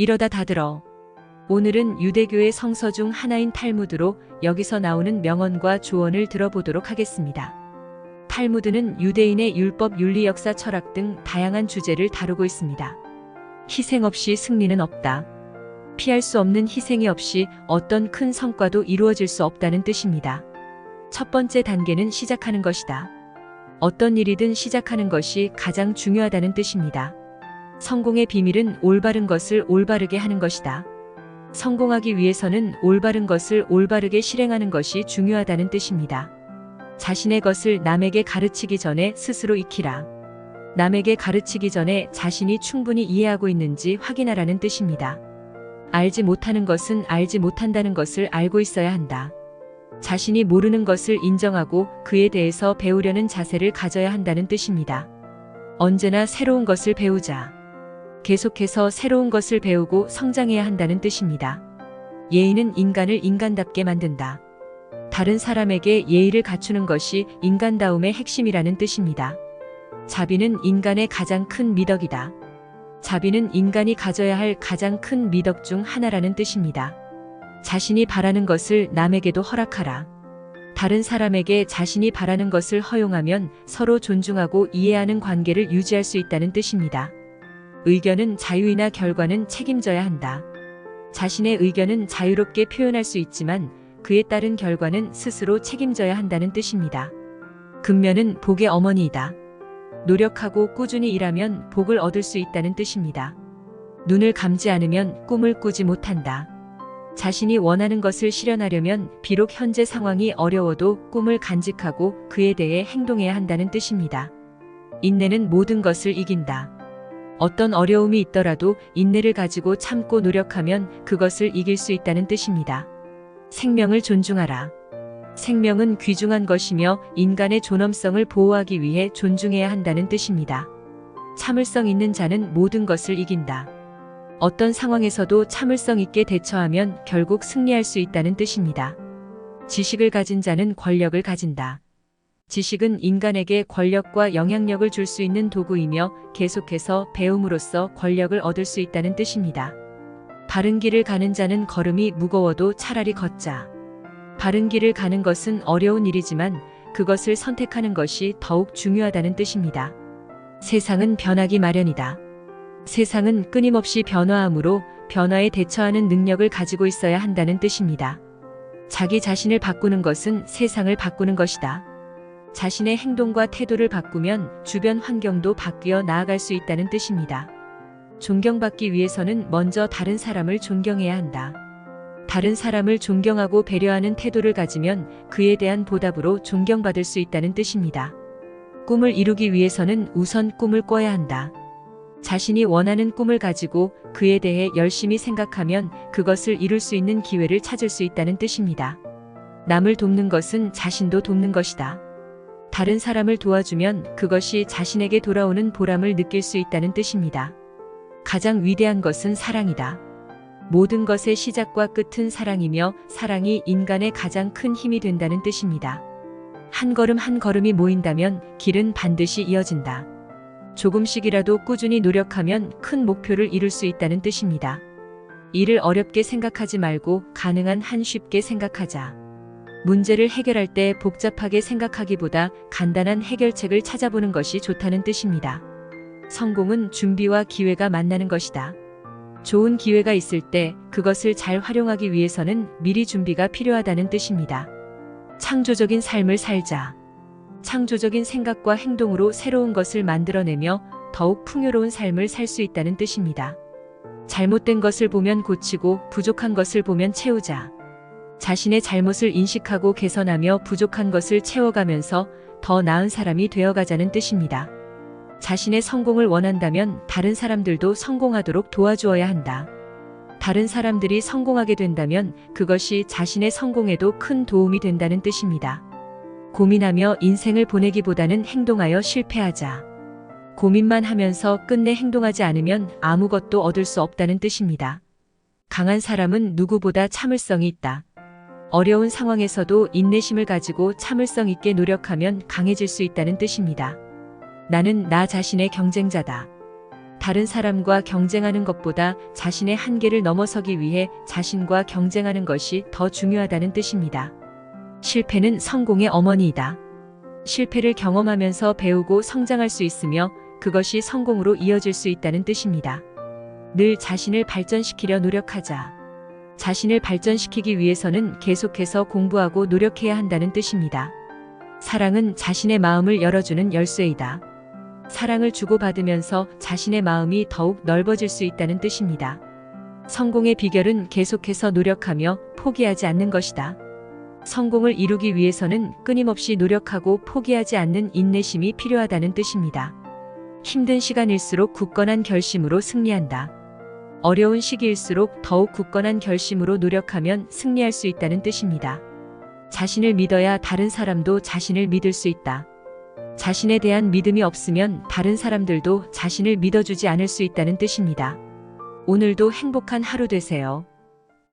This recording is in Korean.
이러다 다 들어. 오늘은 유대교의 성서 중 하나인 탈무드로 여기서 나오는 명언과 조언을 들어보도록 하겠습니다. 탈무드는 유대인의 율법, 윤리, 역사, 철학 등 다양한 주제를 다루고 있습니다. 희생 없이 승리는 없다. 피할 수 없는 희생이 없이 어떤 큰 성과도 이루어질 수 없다는 뜻입니다. 첫 번째 단계는 시작하는 것이다. 어떤 일이든 시작하는 것이 가장 중요하다는 뜻입니다. 성공의 비밀은 올바른 것을 올바르게 하는 것이다. 성공하기 위해서는 올바른 것을 올바르게 실행하는 것이 중요하다는 뜻입니다. 자신의 것을 남에게 가르치기 전에 스스로 익히라. 남에게 가르치기 전에 자신이 충분히 이해하고 있는지 확인하라는 뜻입니다. 알지 못하는 것은 알지 못한다는 것을 알고 있어야 한다. 자신이 모르는 것을 인정하고 그에 대해서 배우려는 자세를 가져야 한다는 뜻입니다. 언제나 새로운 것을 배우자. 계속해서 새로운 것을 배우고 성장해야 한다는 뜻입니다. 예의는 인간을 인간답게 만든다. 다른 사람에게 예의를 갖추는 것이 인간다움의 핵심이라는 뜻입니다. 자비는 인간의 가장 큰 미덕이다. 자비는 인간이 가져야 할 가장 큰 미덕 중 하나라는 뜻입니다. 자신이 바라는 것을 남에게도 허락하라. 다른 사람에게 자신이 바라는 것을 허용하면 서로 존중하고 이해하는 관계를 유지할 수 있다는 뜻입니다. 의견은 자유이나 결과는 책임져야 한다. 자신의 의견은 자유롭게 표현할 수 있지만 그에 따른 결과는 스스로 책임져야 한다는 뜻입니다. 근면은 복의 어머니이다. 노력하고 꾸준히 일하면 복을 얻을 수 있다는 뜻입니다. 눈을 감지 않으면 꿈을 꾸지 못한다. 자신이 원하는 것을 실현하려면 비록 현재 상황이 어려워도 꿈을 간직하고 그에 대해 행동해야 한다는 뜻입니다. 인내는 모든 것을 이긴다. 어떤 어려움이 있더라도 인내를 가지고 참고 노력하면 그것을 이길 수 있다는 뜻입니다. 생명을 존중하라. 생명은 귀중한 것이며 인간의 존엄성을 보호하기 위해 존중해야 한다는 뜻입니다. 참을성 있는 자는 모든 것을 이긴다. 어떤 상황에서도 참을성 있게 대처하면 결국 승리할 수 있다는 뜻입니다. 지식을 가진 자는 권력을 가진다. 지식은 인간에게 권력과 영향력을 줄 수 있는 도구이며 계속해서 배움으로써 권력을 얻을 수 있다는 뜻입니다. 바른 길을 가는 자는 걸음이 무거워도 차라리 걷자. 바른 길을 가는 것은 어려운 일이지만 그것을 선택하는 것이 더욱 중요하다는 뜻입니다. 세상은 변하기 마련이다. 세상은 끊임없이 변화하므로 변화에 대처하는 능력을 가지고 있어야 한다는 뜻입니다. 자기 자신을 바꾸는 것은 세상을 바꾸는 것이다. 자신의 행동과 태도를 바꾸면 주변 환경도 바뀌어 나아갈 수 있다는 뜻입니다. 존경받기 위해서는 먼저 다른 사람을 존경해야 한다. 다른 사람을 존경하고 배려하는 태도를 가지면 그에 대한 보답으로 존경받을 수 있다는 뜻입니다. 꿈을 이루기 위해서는 우선 꿈을 꿔야 한다. 자신이 원하는 꿈을 가지고 그에 대해 열심히 생각하면 그것을 이룰 수 있는 기회를 찾을 수 있다는 뜻입니다. 남을 돕는 것은 자신도 돕는 것이다. 다른 사람을 도와주면 그것이 자신에게 돌아오는 보람을 느낄 수 있다는 뜻입니다. 가장 위대한 것은 사랑이다. 모든 것의 시작과 끝은 사랑이며 사랑이 인간의 가장 큰 힘이 된다는 뜻입니다. 한 걸음 한 걸음이 모인다면 길은 반드시 이어진다. 조금씩이라도 꾸준히 노력하면 큰 목표를 이룰 수 있다는 뜻입니다. 일을 어렵게 생각하지 말고 가능한 한 쉽게 생각하자. 문제를 해결할 때 복잡하게 생각하기보다 간단한 해결책을 찾아보는 것이 좋다는 뜻입니다. 성공은 준비와 기회가 만나는 것이다. 좋은 기회가 있을 때 그것을 잘 활용하기 위해서는 미리 준비가 필요하다는 뜻입니다. 창조적인 삶을 살자. 창조적인 생각과 행동으로 새로운 것을 만들어내며 더욱 풍요로운 삶을 살 수 있다는 뜻입니다. 잘못된 것을 보면 고치고 부족한 것을 보면 채우자. 자신의 잘못을 인식하고 개선하며 부족한 것을 채워가면서 더 나은 사람이 되어가자는 뜻입니다. 자신의 성공을 원한다면 다른 사람들도 성공하도록 도와주어야 한다. 다른 사람들이 성공하게 된다면 그것이 자신의 성공에도 큰 도움이 된다는 뜻입니다. 고민하며 인생을 보내기보다는 행동하여 실패하자. 고민만 하면서 끝내 행동하지 않으면 아무것도 얻을 수 없다는 뜻입니다. 강한 사람은 누구보다 참을성이 있다. 어려운 상황에서도 인내심을 가지고 참을성 있게 노력하면 강해질 수 있다는 뜻입니다. 나는 나 자신의 경쟁자다. 다른 사람과 경쟁하는 것보다 자신의 한계를 넘어서기 위해 자신과 경쟁하는 것이 더 중요하다는 뜻입니다. 실패는 성공의 어머니이다. 실패를 경험하면서 배우고 성장할 수 있으며 그것이 성공으로 이어질 수 있다는 뜻입니다. 늘 자신을 발전시키려 노력하자. 자신을 발전시키기 위해서는 계속해서 공부하고 노력해야 한다는 뜻입니다. 사랑은 자신의 마음을 열어주는 열쇠이다. 사랑을 주고받으면서 자신의 마음이 더욱 넓어질 수 있다는 뜻입니다. 성공의 비결은 계속해서 노력하며 포기하지 않는 것이다. 성공을 이루기 위해서는 끊임없이 노력하고 포기하지 않는 인내심이 필요하다는 뜻입니다. 힘든 시간일수록 굳건한 결심으로 승리한다. 어려운 시기일수록 더욱 굳건한 결심으로 노력하면 승리할 수 있다는 뜻입니다. 자신을 믿어야 다른 사람도 자신을 믿을 수 있다. 자신에 대한 믿음이 없으면 다른 사람들도 자신을 믿어주지 않을 수 있다는 뜻입니다. 오늘도 행복한 하루 되세요.